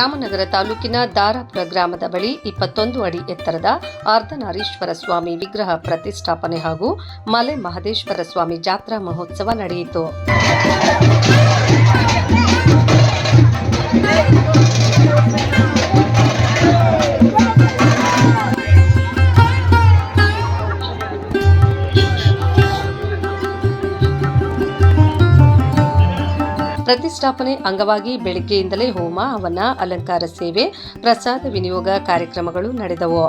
ರಾಮನಗರ ತಾಲೂಕಿನ ದಾರಾಪುರ ಗ್ರಾಮದ ಬಳಿ ಇಪ್ಪತ್ತೊಂದು ಅಡಿ ಎತ್ತರದ ಅರ್ಧನಾರೀಶ್ವರ ಸ್ವಾಮಿ ವಿಗ್ರಹ ಪ್ರತಿಷ್ಠಾಪನೆ ಹಾಗೂ ಮಲೆ ಮಹದೇಶ್ವರ ಸ್ವಾಮಿ ಜಾತ್ರಾ ಮಹೋತ್ಸವ ನಡೆಯಿತು. ಪ್ರತಿಷ್ಠಾಪನೆ ಅಂಗವಾಗಿ ಬೆಳಗ್ಗೆಯಿಂದಲೇ ಹೋಮ, ಹವನ, ಅಲಂಕಾರ ಸೇವೆ, ಪ್ರಸಾದ ವಿನಿಯೋಗ ಕಾರ್ಯಕ್ರಮಗಳು ನಡೆದವು.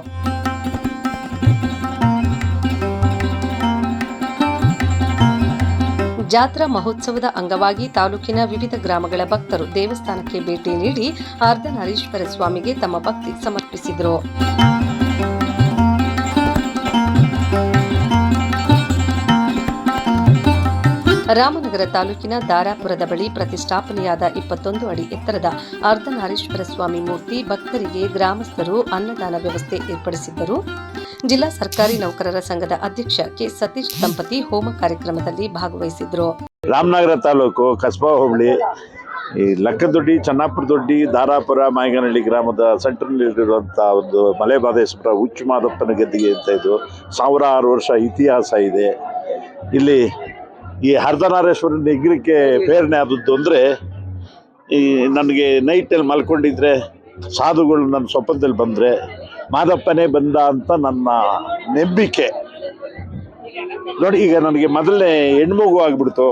ಜಾತ್ರಾ ಮಹೋತ್ಸವದ ಅಂಗವಾಗಿ ತಾಲೂಕಿನ ವಿವಿಧ ಗ್ರಾಮಗಳ ಭಕ್ತರು ದೇವಸ್ಥಾನಕ್ಕೆ ಭೇಟಿ ನೀಡಿ ಅರ್ಧನಾರೀಶ್ವರ ಸ್ವಾಮಿಗೆ ತಮ್ಮ ಭಕ್ತಿ ಸಮರ್ಪಿಸಿದರು. ರಾಮನಗರ ತಾಲೂಕಿನ ದಾರಾಪುರದ ಬಳಿ ಪ್ರತಿಷ್ಠಾಪನೆಯಾದ ಇಪ್ಪತ್ತೊಂದು ಅಡಿ ಎತ್ತರದ ಅರ್ಧನಾರೇಶ್ವರ ಸ್ವಾಮಿ ಮೂರ್ತಿ ಭಕ್ತರಿಗೆ ಗ್ರಾಮಸ್ಥರು ಅನ್ನದಾನ ವ್ಯವಸ್ಥೆ ಏರ್ಪಡಿಸಿದ್ದರು. ಜಿಲ್ಲಾ ಸರ್ಕಾರಿ ನೌಕರರ ಸಂಘದ ಅಧ್ಯಕ್ಷ ಕೆ. ಸತೀಶ್ ದಂಪತಿ ಹೋಮ ಕಾರ್ಯಕ್ರಮದಲ್ಲಿ ಭಾಗವಹಿಸಿದ್ರು. ರಾಮನಗರ ತಾಲೂಕು ಕಸ್ಬಾ ಹೋಬಳಿ, ಈ ಲಕ್ಕದೊಡ್ಡಿ ಚನ್ನಾಪುರ ದೊಡ್ಡಿ ದಾರಾಪುರ, ಮಾಯಗನಹಳ್ಳಿ ಗ್ರಾಮದ ಸೆಂಟ್ರಲ್ಲಿರುವಂಥ ಒಂದು ಮಲೆಬಾದೇಶ್ವರ ಹುಚ್ಚು ಮಾದಪ್ಪನ ಗದ್ದಿಗೆ ಅಂತ ಇದು ಸಾವಿರಾರು ವರ್ಷ ಇತಿಹಾಸ ಇದೆ. ಇಲ್ಲಿ ಈ ಹರದನಾರೇಶ್ವರನ ವಿಗ್ರಹಕ್ಕೆ ಪ್ರೇರಣೆ ಆದದ್ದು ಅಂದರೆ ಈ ನನಗೆ ನೈಟಲ್ಲಿ ಮಲ್ಕೊಂಡಿದ್ರೆ ಸಾಧುಗಳು ನನ್ನ ಸ್ವಪ್ನದಲ್ಲಿ ಬಂದರೆ, ಮಾದಪ್ಪನೇ ಬಂದ ಅಂತ ನನ್ನ ನಂಬಿಕೆ. ನೋಡಿ, ಈಗ ನನಗೆ ಮೊದಲನೇ ಹೆಣ್ಮಗು ಆಗಿಬಿಡ್ತು.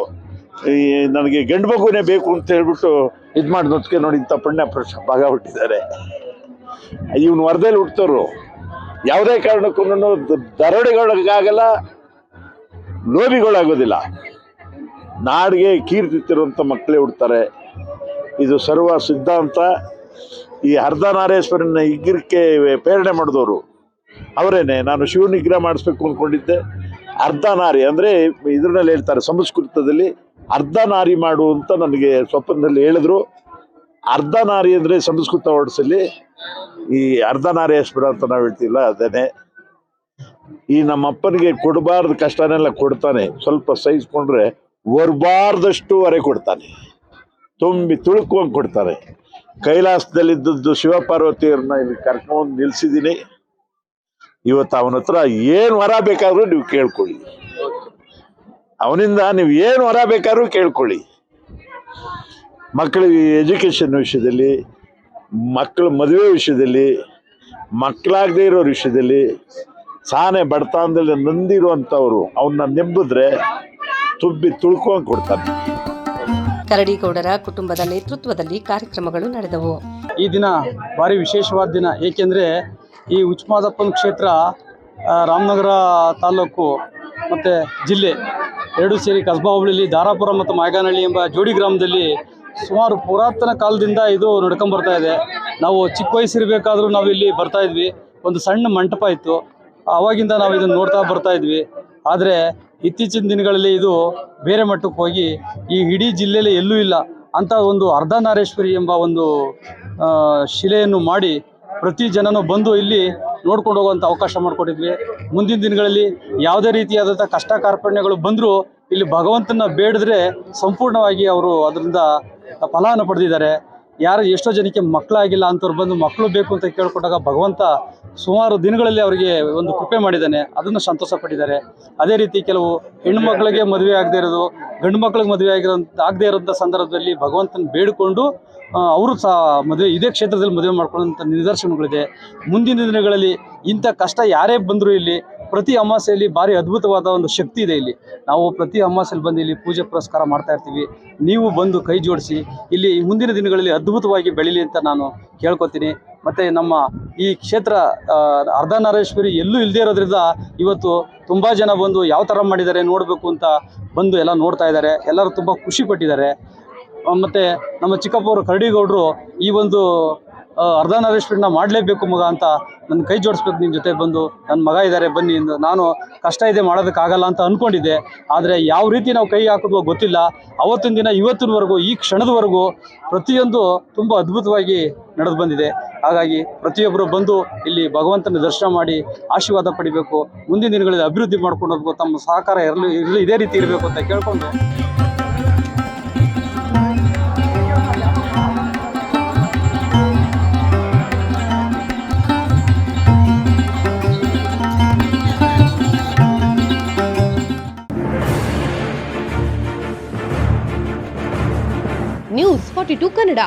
ಈ ನನಗೆ ಗಂಡು ಮಗುನೇ ಬೇಕು ಅಂತ ಹೇಳ್ಬಿಟ್ಟು ಇದು ಮಾಡಿದೊತ್ತಿಗೆ ನೋಡಿ ಇಂಥ ಪುಣ್ಯ ಪುರುಷ ಭಾಗ ಹುಟ್ಟಿದ್ದಾರೆ ಇವನು ವರದಲ್ಲಿ ಹುಟ್ಟೋರು ಯಾವುದೇ ಕಾರಣಕ್ಕೂ ದರೋಡೆಗೊಳಗಾಗಲ್ಲ ಲೋಭಿಗಳಾಗೋದಿಲ್ಲ. ನಾಡಿಗೆ ಕೀರ್ತಿ ತಿರುವಂಥ ಮಕ್ಕಳೇ ಹುಡ್ತಾರೆ. ಇದು ಸರ್ವ ಸಿದ್ಧಾಂತ. ಈ ಅರ್ಧನಾರೇಶ್ವರನ ಇಗ್ಗಿರಕ್ಕೆ ಪ್ರೇರಣೆ ಮಾಡಿದವರು ಅವರೇನೆ. ನಾನು ಶಿವನ ನಿಗ್ರಹ ಮಾಡಿಸ್ಬೇಕು ಅಂದ್ಕೊಂಡಿದ್ದೆ. ಅರ್ಧನಾರಿ ಅಂದರೆ ಇದರಲ್ಲಿ ಹೇಳ್ತಾರೆ, ಸಂಸ್ಕೃತದಲ್ಲಿ ಅರ್ಧನಾರಿ ಮಾಡು ಅಂತ ನನಗೆ ಸ್ವಪ್ನದಲ್ಲಿ ಹೇಳಿದ್ರು. ಅರ್ಧನಾರಿ ಅಂದರೆ ಸಂಸ್ಕೃತ ವರ್ಡ್ಸಲ್ಲಿ ಈ ಅರ್ಧನಾರೇಶ್ವರ ಅಂತ ನಾವು ಹೇಳ್ತಿಲ್ಲ ಅದೇನೆ ಈ ನಮ್ಮಪ್ಪನಿಗೆ ಕೊಡಬಾರ್ದು ಕಷ್ಟನೆಲ್ಲ ಕೊಡ್ತಾನೆ. ಸ್ವಲ್ಪ ಸಹಿಸ್ಕೊಂಡ್ರೆ ಒರ್ಬಾರ್ದಷ್ಟು ವರೆ ಕೊಡ್ತಾನೆ. ತುಂಬಿ ತುಳುಕುವಂಗೆ ಕೊಡ್ತಾರೆ. ಕೈಲಾಸದಲ್ಲಿದ್ದದ್ದು ಶಿವಪಾರ್ವತಿಯರನ್ನ ಇಲ್ಲಿ ಕರ್ಕೊಂಡು ನಿಲ್ಲಿಸಿದ್ದೀನಿ ಇವತ್ತು ಅವನ ಹತ್ರ ಏನು ವರ ಬೇಕಾದರೂ ನೀವು ಕೇಳ್ಕೊಳ್ಳಿ. ಅವನಿಂದ ನೀವು ಏನು ವರ ಬೇಕಾದ್ರೂ ಕೇಳ್ಕೊಳ್ಳಿ. ಮಕ್ಕಳಿಗೆ ಎಜುಕೇಷನ್ ವಿಷಯದಲ್ಲಿ ಮಕ್ಕಳ ಮದುವೆ ವಿಷಯದಲ್ಲಿ ಮಕ್ಕಳಾಗದೇ ಇರೋ ವಿಷಯದಲ್ಲಿ ಸಾನೆ ಬಡತನದಲ್ಲಿ ನೊಂದಿರುವಂಥವ್ರು ಅವನ್ನ ನೆಂಬಿದ್ರೆ ತುಂಬಿ ತುಳ್ಕೊಂಡು ಕೊಡ್ತಾನೆ. ಕರಡಿಗೌಡರ ಕುಟುಂಬದ ನೇತೃತ್ವದಲ್ಲಿ ಕಾರ್ಯಕ್ರಮಗಳು ನಡೆದವು. ಈ ದಿನ ಭಾರಿ ವಿಶೇಷವಾದ ದಿನ. ಏಕೆಂದರೆ ಈ ಉಚ್ಮಾದಪ್ಪನ ಕ್ಷೇತ್ರ ಆ, ರಾಮನಗರ ತಾಲೂಕು ಮತ್ತು ಜಿಲ್ಲೆ ಎರಡು ಸೇರಿ ಕಸ್ಬಾ ಹೋಬಳಿಲಿ ದಾರಾಪುರ ಮತ್ತು ಮಾಯಗಾನಹಳ್ಳಿ ಎಂಬ ಜೋಡಿ ಗ್ರಾಮದಲ್ಲಿ ಸುಮಾರು ಪುರಾತನ ಕಾಲದಿಂದ ಇದು ನಡ್ಕೊಂಬರ್ತಾ ಇದೆ. ನಾವು ಚಿಕ್ಕ ವಯಸ್ಸಿರಬೇಕಾದ್ರೂ ನಾವು ಇಲ್ಲಿ ಬರ್ತಾ ಇದ್ವಿ. ಒಂದು ಸಣ್ಣ ಮಂಟಪ ಇತ್ತು. ಆವಾಗಿಂದ ನಾವು ಇದನ್ನು ನೋಡ್ತಾ ಬರ್ತಾ ಇದ್ವಿ. ಆದರೆ ಇತ್ತೀಚಿನ ದಿನಗಳಲ್ಲಿ ಇದು ಬೇರೆ ಮಟ್ಟಕ್ಕೆ ಹೋಗಿ ಈ ಇಡೀ ಜಿಲ್ಲೆಯಲ್ಲಿ ಎಲ್ಲೂ ಇಲ್ಲ. ಅಂತ ಒಂದು ಅರ್ಧನಾರೇಶ್ವರಿ ಎಂಬ ಒಂದು ಶಿಲೆಯನ್ನು ಮಾಡಿ ಪ್ರತಿ ಜನನೂ ಬಂದು ಇಲ್ಲಿ ನೋಡ್ಕೊಂಡು ಹೋಗುವಂಥ ಅವಕಾಶ ಮಾಡಿಕೊಟ್ಟಿದ್ವಿ. ಮುಂದಿನ ದಿನಗಳಲ್ಲಿ ಯಾವುದೇ ರೀತಿಯಾದಂಥ ಕಷ್ಟ ಕಾರ್ಪಣ್ಯಗಳು ಬಂದರೂ ಇಲ್ಲಿ ಭಗವಂತನ ಬೇಡಿದ್ರೆ ಸಂಪೂರ್ಣವಾಗಿ ಅವರು ಅದರಿಂದ ಫಲವನ್ನು ಪಡೆದಿದ್ದಾರೆ. ಯಾರು ಎಷ್ಟೋ ಜನಕ್ಕೆ ಮಕ್ಕಳಾಗಿಲ್ಲ ಅಂತವ್ರು ಬಂದು ಮಕ್ಕಳು ಬೇಕು ಅಂತ ಕೇಳ್ಕೊಂಡಾಗ ಭಗವಂತ ಸುಮಾರು ದಿನಗಳಲ್ಲಿ ಅವರಿಗೆ ಒಂದು ಕೃಪೆ ಮಾಡಿದ್ದಾನೆ, ಅದನ್ನು ಸಂತೋಷ ಪಟ್ಟಿದ್ದಾರೆ ಅದೇ ರೀತಿ ಕೆಲವು ಹೆಣ್ಣು ಮಕ್ಕಳಿಗೆ ಮದುವೆ ಆಗದೆ ಇರೋದು, ಗಂಡು ಮಕ್ಕಳಿಗೆ ಮದುವೆ ಆಗಿರೋ ಆಗದೇ ಇರೋಂಥ ಸಂದರ್ಭದಲ್ಲಿ ಭಗವಂತನ ಬೇಡಿಕೊಂಡು ಅವರು ಸಹ ಮದುವೆ ಇದೇ ಕ್ಷೇತ್ರದಲ್ಲಿ ಮದುವೆ ಮಾಡ್ಕೊಳ್ಳೋಂಥ ನಿದರ್ಶನಗಳಿದೆ. ಮುಂದಿನ ದಿನಗಳಲ್ಲಿ ಇಂಥ ಕಷ್ಟ ಯಾರೇ ಬಂದರೂ ಇಲ್ಲಿ ಪ್ರತಿ ಅಮಾಸೆಯಲ್ಲಿ ಭಾರಿ ಅದ್ಭುತವಾದ ಒಂದು ಶಕ್ತಿ ಇದೆ ಇಲ್ಲಿ. ನಾವು ಪ್ರತಿ ಅಮಾಸೆಯಲ್ಲಿ ಬಂದು ಇಲ್ಲಿ ಪೂಜೆ ಪುರಸ್ಕಾರ ಮಾಡ್ತಾ ಇರ್ತೀವಿ. ನೀವು ಬಂದು ಕೈ ಜೋಡಿಸಿ ಇಲ್ಲಿ ಮುಂದಿನ ದಿನಗಳಲ್ಲಿ ಅದ್ಭುತವಾಗಿ ಬೆಳೀಲಿ ಅಂತ ನಾನು ಕೇಳ್ಕೊತೀನಿ ಮತ್ತು ನಮ್ಮ ಈ ಕ್ಷೇತ್ರ ಅರ್ಧನಾರೇಶ್ವರಿ ಎಲ್ಲೂ ಇಲ್ಲದೇ ಇರೋದ್ರಿಂದ ಇವತ್ತು ತುಂಬ ಜನ ಬಂದು ಯಾವ ಥರ ಮಾಡಿದ್ದಾರೆ ನೋಡಬೇಕು ಅಂತ ಬಂದು ಎಲ್ಲ ನೋಡ್ತಾ ಇದ್ದಾರೆ. ಎಲ್ಲರೂ ತುಂಬ ಖುಷಿ ಪಟ್ಟಿದ್ದಾರೆ. ಆ, ಮತ್ತೆ ನಮ್ಮ ಚಿಕ್ಕಪ್ಪವರು ಕರಡಿಗೌಡರು ಈ ಒಂದು ಅರ್ಧ ನರೇಶ್ವರನ ಮಾಡಲೇಬೇಕು ಮಗ ಅಂತ ನನ್ನ ಕೈ ಜೋಡಿಸ್ಬೇಕು ನಿನ್ನ ಜೊತೆ ಬಂದು. ನನ್ನ ಮಗ ಇದ್ದಾರೆ ಬನ್ನಿ ಎಂದು ನಾನು ಕಷ್ಟ ಇದೆ ಮಾಡೋದಕ್ಕಾಗಲ್ಲ ಅಂತ ಅಂದ್ಕೊಂಡಿದ್ದೆ ಆದರೆ ಯಾವ ರೀತಿ ನಾವು ಕೈ ಹಾಕಿದ್ವೋ ಗೊತ್ತಿಲ್ಲ. ಅವತ್ತಿನ ದಿನ ಇವತ್ತಿನವರೆಗೂ, ಈ ಕ್ಷಣದವರೆಗೂ ಪ್ರತಿಯೊಂದು ತುಂಬ ಅದ್ಭುತವಾಗಿ ನಡೆದು ಬಂದಿದೆ. ಹಾಗಾಗಿ ಪ್ರತಿಯೊಬ್ಬರು ಬಂದು ಇಲ್ಲಿ ಭಗವಂತನ ದರ್ಶನ ಮಾಡಿ ಆಶೀರ್ವಾದ ಪಡಿಬೇಕು. ಮುಂದಿನ ದಿನಗಳಲ್ಲಿ ಅಭಿವೃದ್ಧಿ ಮಾಡ್ಕೊಂಡು ಹೋಗ್ಬೇಕು. ತಮ್ಮ ಸಹಕಾರ ಇರಲಿ ಇರಲಿ, ಇದೇ ರೀತಿ ಇರಬೇಕು ಅಂತ ಕೇಳ್ಕೊಂಡು ಫಾರ್ಟಿ ಟು ಕನ್ನಡ